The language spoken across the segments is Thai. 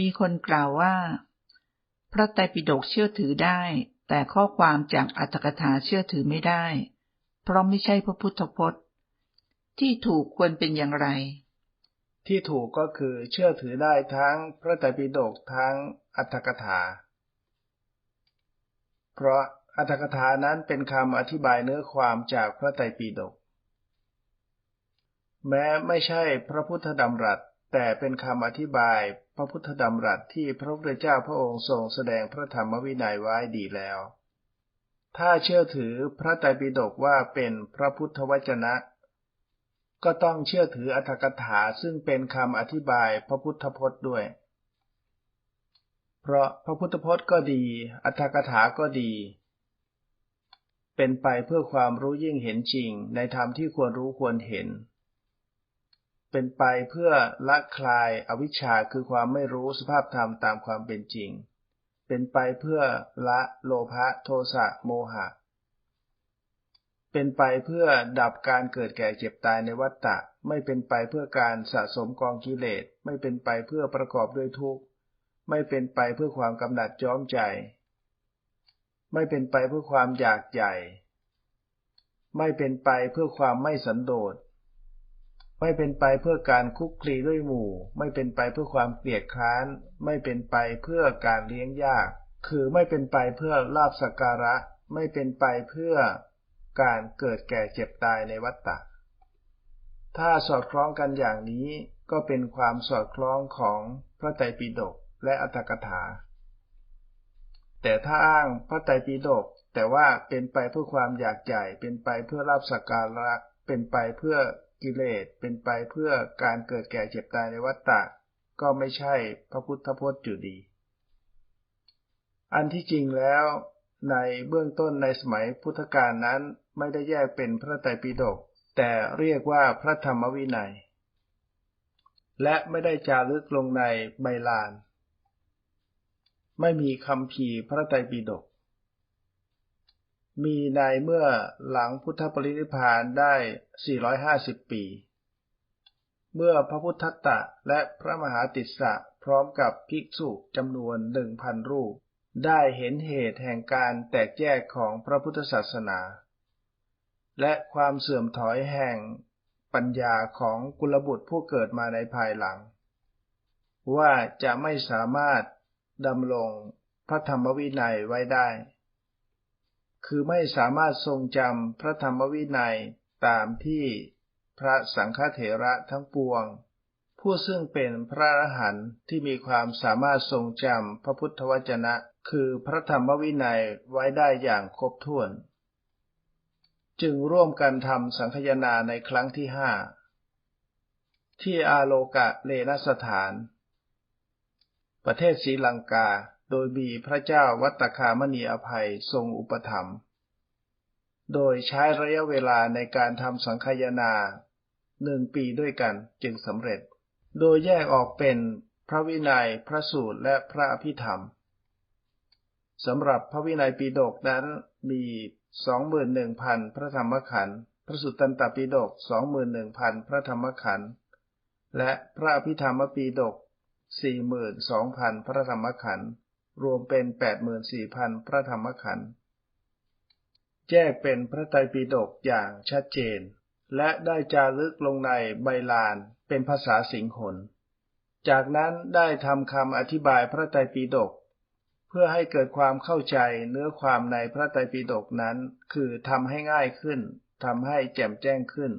มีคนกล่าวว่า พระไตรปิฎกเชื่อถือได้ แต่ข้อความจากอัตถกถาเชื่อถือไม่ได้ เพราะไม่ใช่พระพุทธพจน์ ที่ถูกควรเป็นอย่างไร ที่ถูกก็คือเชื่อถือได้ทั้งพระไตรปิฎกทั้งอัตถกถา เพราะอัตถกถานั้นเป็นคำอธิบายเนื้อความจากพระไตรปิฎกแม้ไม่ใช่พระพุทธดำรัส แต่เป็นคำอธิบายพระพุทธดำรัสที่พระพุทธเจ้าพระองค์ทรงแสดงพระธรรมวินัยไว้ดีแล้ว ถ้าเชื่อถือพระไตรปิฎกว่าเป็นพระพุทธวจนะ ก็ต้องเชื่อถืออัตถกถาซึ่งเป็นคำอธิบายพระพุทธพจน์ด้วย เพราะพระพุทธพจน์ก็ดี อัตถกถาก็ดี เป็นไปเพื่อความรู้ยิ่งเห็นจริงในธรรมที่ควรรู้ควรเห็น เป็นไปเพื่อละคลายอวิชชาคือความไม่รู้สภาพธรรมตามความเป็นจริง เป็นไปเพื่อละโลภะโทสะโมหะ เป็นไปเพื่อดับการเกิดแก่เจ็บตายในวัฏฏะ ไม่เป็นไปเพื่อการสะสมกองกิเลส ไม่เป็นไปเพื่อประกอบด้วยทุกข์ ไม่เป็นไปเพื่อความกำหนัดจ้อมใจ ไม่เป็นไปเพื่อความอยากใหญ่ ไม่เป็นไปเพื่อความไม่สันโดษ ไม่เป็นไปเพื่อการคุกคลีด้วยหมู่ ไม่เป็นไปเพื่อความเกลียดคร้าน ไม่เป็นไปเพื่อการเลี้ยงยาก คือไม่เป็นไปเพื่อลาบสักการะ ไม่เป็นไปเพื่อการเกิดแก่เจ็บตายในวัฏฏะ ถ้าสอดคล้องกันอย่างนี้ก็เป็นความสอดคล้องของพระไตรปิฎกและอัตถกถา แต่ถ้าอ้างพระไตรปิฎกแต่ว่าเป็นไปเพื่อความอยากใหญ่ เป็นไปเพื่อลาบสักการะ เป็นไปเพื่อ กิเลสเป็นไปเพื่อการเกิดแก่เจ็บตายในวัฏฏะก็ไม่ใช่พระพุทธพจน์อยู่ดี อันที่จริงแล้วในเบื้องต้นในสมัยพุทธกาลนั้นไม่ได้แยกเป็นพระไตรปิฎกแต่เรียกว่าพระธรรมวินัย และไม่ได้จารึกลงในใบลาน ไม่มีคำพีพระไตรปิฎก มีในเมื่อหลังพุทธปรินิพานได้ 450 ปี เมื่อพระพุทธตะและพระมหาติสสะพร้อมกับภิกษุจำนวนหนึ่งพันรูป ได้เห็นเหตุแห่งการแตกแยกของพระพุทธศาสนา และความเสื่อมถอยแห่งปัญญาของกุลบุตรผู้เกิดมาในภายหลัง ว่าจะไม่สามารถดำรงพระธรรมวินัยไว้ได้ คือไม่สามารถทรงจำพระธรรมวินัยตามที่พระสังฆเถระทั้งปวง ผู้ซึ่งเป็นพระอรหันต์ที่มีความสามารถทรงจำพระพุทธวจนะ คือพระธรรมวินัยไว้ได้อย่างครบถ้วน จึงร่วมกันทำสังคยนาในครั้งที่ห้าที่อาโลกะเลนสถาน ประเทศศรีลังกา โดยมีพระเจ้าวัตคามณีอภัยทรงอุปถัมภ์ โดยใช้ระยะเวลาในการทำสังคายนาหนึ่งปีด้วยกันจึงสำเร็จ โดยแยกออกเป็นพระวินัย พระสูตร และพระอภิธรรม สำหรับพระวินัยปีดกนั้นมีสองหมื่นหนึ่งพันพระธรรมขันธ์ พระสุตตันตปีดกสองหมื่นหนึ่งพันพระธรรมขันธ์ และพระอภิธรรมปีดกสี่หมื่นสองพันพระธรรมขันธ์ รวมเป็น84,000พระธรรมขันธ์แยกเป็นพระไตรปิฎกอย่างชัดเจน และได้จารึกลงในใบลานเป็นภาษาสิงหนจากนั้นได้ทำคำอธิบายพระไตรปิฎกเพื่อให้เกิดความเข้าใจเนื้อความในพระไตรปิฎกนั้น คือทำให้ง่ายขึ้นทำให้แจ่มแจ้งขึ้น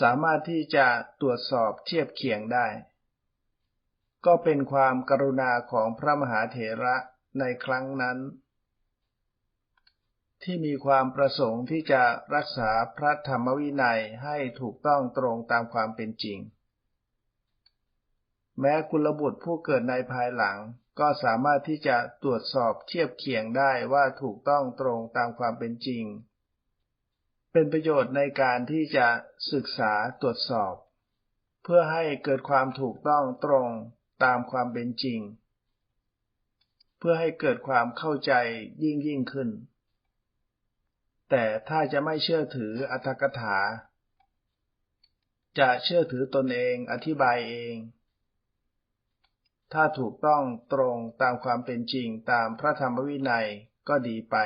สามารถที่จะตรวจสอบเทียบเคียงได้ ก็เป็นความกรุณาของพระมหาเถระในครั้งนั้น ที่มีความประสงค์ที่จะรักษาพระธรรมวินัยให้ถูกต้องตรงตามความเป็นจริง แม้กุลบุตรผู้เกิดในภายหลังก็สามารถที่จะตรวจสอบเทียบเคียงได้ว่าถูกต้องตรงตามความเป็นจริง เป็นประโยชน์ในการที่จะศึกษาตรวจสอบ เพื่อให้เกิดความถูกต้องตรง ตามความเป็นจริง เพื่อให้เกิดความเข้าใจยิ่งยิ่งขึ้น แต่ถ้าจะไม่เชื่อถืออัตถกถา จะเชื่อถือตนเองอธิบายเอง ถ้าถูกต้องตรงตามความเป็นจริงตามพระธรรมวินัยก็ดีไป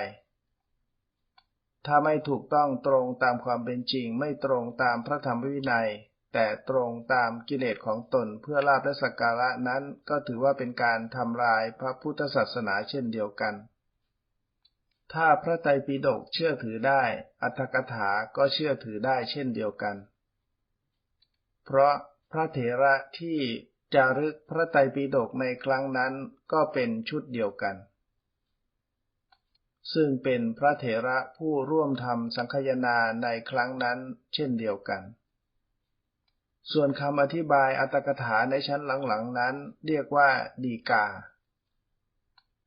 ถ้าไม่ถูกต้องตรงตามความเป็นจริงไม่ตรงตามพระธรรมวินัย แต่ตรงตามกิเลสของตนเพื่อลาภและสักการะนั้นก็ถือว่าเป็นการทำลายพระพุทธศาสนาเช่นเดียวกัน ถ้าพระไตรปิฎกเชื่อถือได้ อัตถกถาก็เชื่อถือได้เช่นเดียวกัน เพราะพระเถระที่จารึกพระไตรปิฎกในครั้งนั้นก็เป็นชุดเดียวกัน ซึ่งเป็นพระเถระผู้ร่วมทำสังคายนาในครั้งนั้นเช่นเดียวกัน ส่วนคำอธิบายอัตถกถาในชั้นหลังๆนั้น เรียกว่าดีกา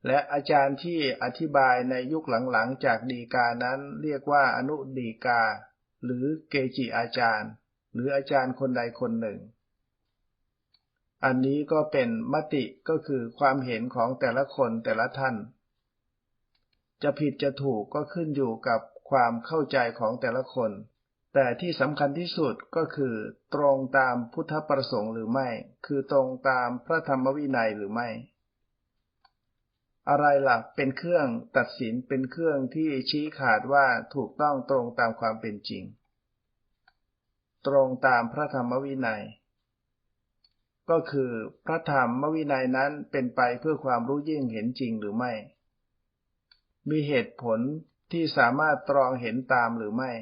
และอาจารย์ที่อธิบายในยุคหลังๆจากดีกานั้นเรียกว่าอนุดีกา หรือเกจิอาจารย์ หรืออาจารย์คนใดคนหนึ่ง อันนี้ก็เป็นมติก็คือความเห็นของแต่ละคนแต่ละท่าน จะผิดจะถูกก็ขึ้นอยู่กับความเข้าใจของแต่ละคน แต่ที่สำคัญที่สุดก็คือ ตรงตามพุทธประสงค์หรือไม่ คือตรงตามพระธรรมวินัยหรือไม่ อะไรล่ะเป็นเครื่องตัดสินเป็นเครื่องที่ชี้ขาดว่าถูกต้องตรงตามความเป็นจริง ตรงตามพระธรรมวินัย ก็คือพระธรรมวินัยนั้นเป็นไปเพื่อความรู้ยิ่งเห็นจริงหรือไม่ มีเหตุผลที่สามารถตรองเห็นตามหรือไม่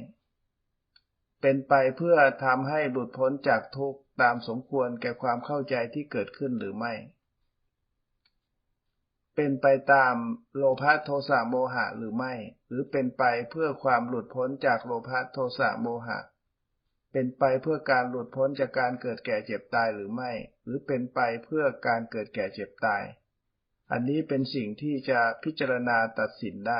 เป็นไปเพื่อทำให้หลุดพ้นจากทุกข์ตามสมควรแก่ความเข้าใจที่เกิดขึ้นหรือไม่ เป็นไปตามโลภะโทสะโมหะหรือไม่ หรือเป็นไปเพื่อความหลุดพ้นจากโลภะโทสะโมหะ เป็นไปเพื่อการหลุดพ้นจากการเกิดแก่เจ็บตายหรือไม่ หรือเป็นไปเพื่อการเกิดแก่เจ็บตาย อันนี้เป็นสิ่งที่จะพิจารณาตัดสินได้